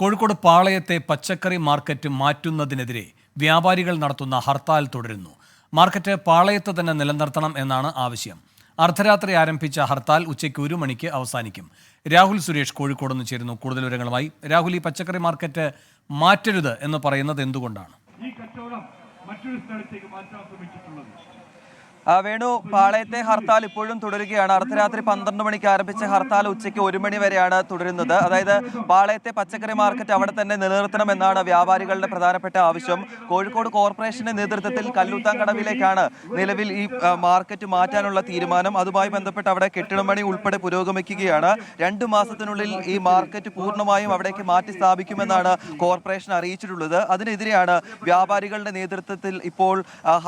കോഴിക്കോട് പാളയത്തെ പച്ചക്കറി മാർക്കറ്റ് മാറ്റുന്നതിനെതിരെ വ്യാപാരികൾ നടത്തുന്ന ഹർത്താൽ തുടരുന്നു. മാർക്കറ്റ് പാളയത്ത് തന്നെ നിലനിർത്തണം എന്നാണ് ആവശ്യം. അർദ്ധരാത്രി ആരംഭിച്ച ഹർത്താൽ ഉച്ചയ്ക്ക് ഒരു മണിക്ക് അവസാനിക്കും. രാഹുൽ സുരേഷ് കോഴിക്കോട് നിന്ന് ചേരുന്നു. കൂടുതൽ വിവരങ്ങളുമായി രാഹുൽ ഈ പച്ചക്കറി മാർക്കറ്റ് മാറ്റരുത് എന്ന് പറയുന്നത് എന്തുകൊണ്ടാണ്? ഈ കച്ചവടം മറ്റൊരു സ്ഥലത്തേക്ക് മാറ്റാൻ ശ്രമിച്ചിട്ടുള്ളത്. വേണു പാളയത്തെ ഹർത്താൽ ഇപ്പോഴും തുടരുകയാണ്. അർദ്ധരാത്രി പന്ത്രണ്ട് മണിക്ക് ആരംഭിച്ച ഹർത്താൽ ഉച്ചയ്ക്ക് ഒരു മണി വരെയാണ് തുടരുന്നത്. അതായത് പാളയത്തെ പച്ചക്കറി മാർക്കറ്റ് അവിടെ തന്നെ നിലനിർത്തണമെന്നാണ് വ്യാപാരികളുടെ പ്രധാനപ്പെട്ട ആവശ്യം. കോഴിക്കോട് കോർപ്പറേഷന്റെ നേതൃത്വത്തിൽ കല്ലൂത്താങ്കടവിലേക്കാണ് നിലവിൽ ഈ മാർക്കറ്റ് മാറ്റാനുള്ള തീരുമാനം. അതുമായി ബന്ധപ്പെട്ട് അവിടെ കെട്ടിടമണി ഉൾപ്പെടെ പുരോഗമിക്കുകയാണ്. രണ്ട് മാസത്തിനുള്ളിൽ ഈ മാർക്കറ്റ് പൂർണമായും അവിടേക്ക് മാറ്റി സ്ഥാപിക്കുമെന്നാണ് കോർപ്പറേഷൻ അറിയിച്ചിട്ടുള്ളത്. അതിനെതിരെയാണ് വ്യാപാരികളുടെ നേതൃത്വത്തിൽ ഇപ്പോൾ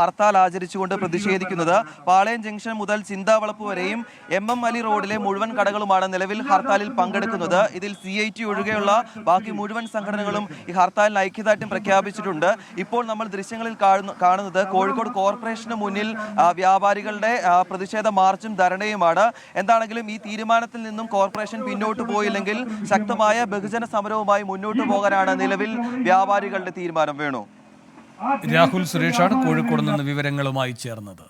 ഹർത്താൽ ആചരിച്ചുകൊണ്ട് പ്രതിഷേധിക്കുന്നത്. പാളയം ജംഗ്ഷൻ മുതൽ ചിന്താവളപ്പ് വരെയും എം എം അലി റോഡിലെ മുഴുവൻ കടകളുമാണ് നിലവിൽ ഹർത്താലിൽ പങ്കെടുക്കുന്നത്. ഇതിൽ സി ഐ ടി ഒഴികെയുള്ള ബാക്കി മുഴുവൻ സംഘടനകളും ഈ ഹർത്താലിന് ഐക്യദാർഢ്യം പ്രഖ്യാപിച്ചിട്ടുണ്ട്. ഇപ്പോൾ നമ്മൾ ദൃശ്യങ്ങളിൽ കാണുന്നത് കോഴിക്കോട് കോർപ്പറേഷന് മുന്നിൽ വ്യാപാരികളുടെ പ്രതിഷേധ മാർച്ചും ധരണയുമാണ് എന്താണെങ്കിലും ഈ തീരുമാനത്തിൽ നിന്നും കോർപ്പറേഷൻ പിന്നോട്ട് പോയില്ലെങ്കിൽ ശക്തമായ ബഹുജന സമരവുമായി മുന്നോട്ട് പോകാനാണ് നിലവിൽ വ്യാപാരികളുടെ തീരുമാനം. വേണു. രാഹുൽ സുരേഷാണ് കോഴിക്കോട് നിന്ന് വിവരങ്ങളുമായി ചേർന്നത്.